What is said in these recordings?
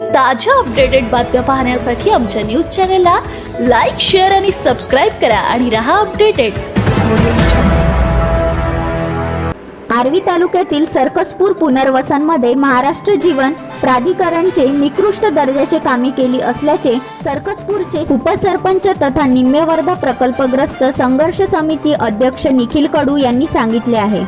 ताज्या अपडेटेड बातम्या पाहण्यासाठी आमच्या न्यूज चॅनलला लाईक शेअर आणि सबस्क्राईब करा आणि रहा अपडेटेड आर्वी तालुक्यातील सर्कसपूर पुनर्वसनमध्ये महाराष्ट्र जीवन प्राधिकरणचे निकृष्ट दर्जाचे कामे केली असल्याचे सर्कसपूरचे उपसरपंच तथा निम्मेवर्धा प्रकल्पग्रस्त संघर्ष समिती अध्यक्ष निखिल कडू यांनी सांगितले आहे.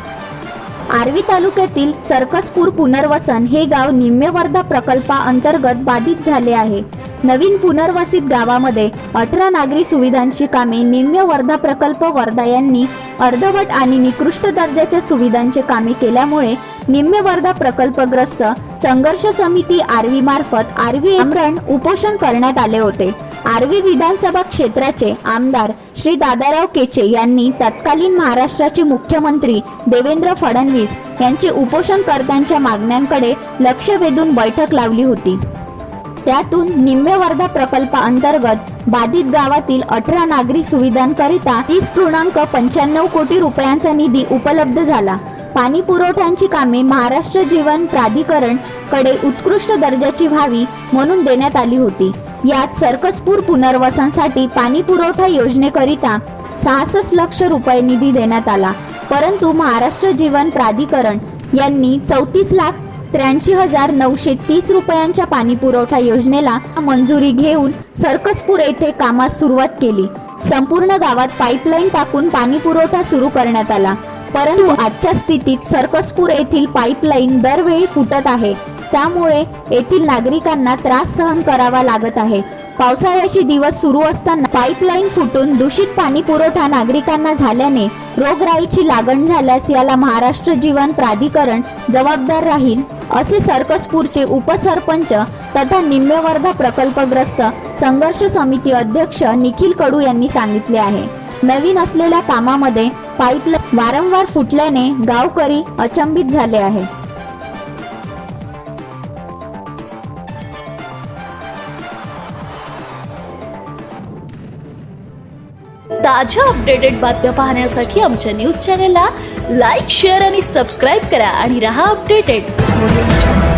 आर्वी तालुक्यातील सर्कसपूर पुनर्वसन हे गाव निम्मेवर्धा प्रकल्पाअंतर्गत बाधित झाले आहे. नवीन पुनर्वसित गावामध्ये अठरा नागरी सुविधांची कामे निम्मे वर्धा प्रकल्प वर्धा यांनी अर्धवट आणि निकृष्ट दर्जाच्या सुविधांचे कामे केल्यामुळे निम्मे वर्धा प्रकल्पग्रस्त संघर्ष समिती आरवी मार्फत आरवी आमरण उपोषण करण्यात आले होते. आर्वी विधानसभा क्षेत्राचे आमदार श्री दादाराव केचे यांनी तत्कालीन महाराष्ट्राचे मुख्यमंत्री देवेंद्र फडणवीस यांचे उपोषणकर्त्यांच्या मागण्यांकडे लक्ष वेधून बैठक लावली होती. त्यातून निम्मे वर्धा प्रकल्पाअंतर्गत बाधित गावातील अठरा नागरिक सुविधांकरिता तीस पूर्णांक पंच्याण्णव कोटी रुपयांचा निधी उपलब्ध झाला. पाणी पुरवठ्यांची कामे महाराष्ट्र जीवन प्राधिकरणकडे उत्कृष्ट दर्जाची व्हावी म्हणून देण्यात आली होती. यात सर्कसपूर पुनर्वसनसाठी पाणी पुरवठा योजनेकरिता सहासष्ट लक्ष रुपये निधी देण्यात आला. परंतु महाराष्ट्र जीवन प्राधिकरण यांनी चौतीस लाख त्र्याऐंशी हजार नऊशे तीस रुपयांच्या पाणी पुरवठा योजनेला मंजुरी घेऊन सर्कसपूर येथे कामास सुरुवात केली. संपूर्ण गावात पाईपलाईन टाकून पाणी पुरवठा सुरू करण्यात आला. परंतु आजच्या स्थितीत सर्कसपूर येथील पाईपलाईन दरवेळी फुटत आहे. त्यामुळे येथील नागरिकांना त्रास सहन करावा लागत आहे. पावसाळ्याचे दिवस सुरू असताना पाईपलाईन फुटून दूषित पाणी पुरवठा नागरिकांना झाल्याने रोगराईची लागण झाल्यास याला महाराष्ट्र जीवन प्राधिकरण जबाबदार राहील असे सर्कसपूरचे उपसरपंच तथा निम्मेवर्धा प्रकल्पग्रस्त संघर्ष समिती अध्यक्ष निखिल कडू यांनी सांगितले आहे. नवीन असलेल्या कामामध्ये पाईपलाईन वारंवार फुटल्याने गावकरी अचंबित झाले आहे ताज्या अपडेटेड बातम्या पाहण्यासाठी आमच्या न्यूज चॅनलला लाईक शेअर आणि सबस्क्राईब करा आणि रहा अपडेटेड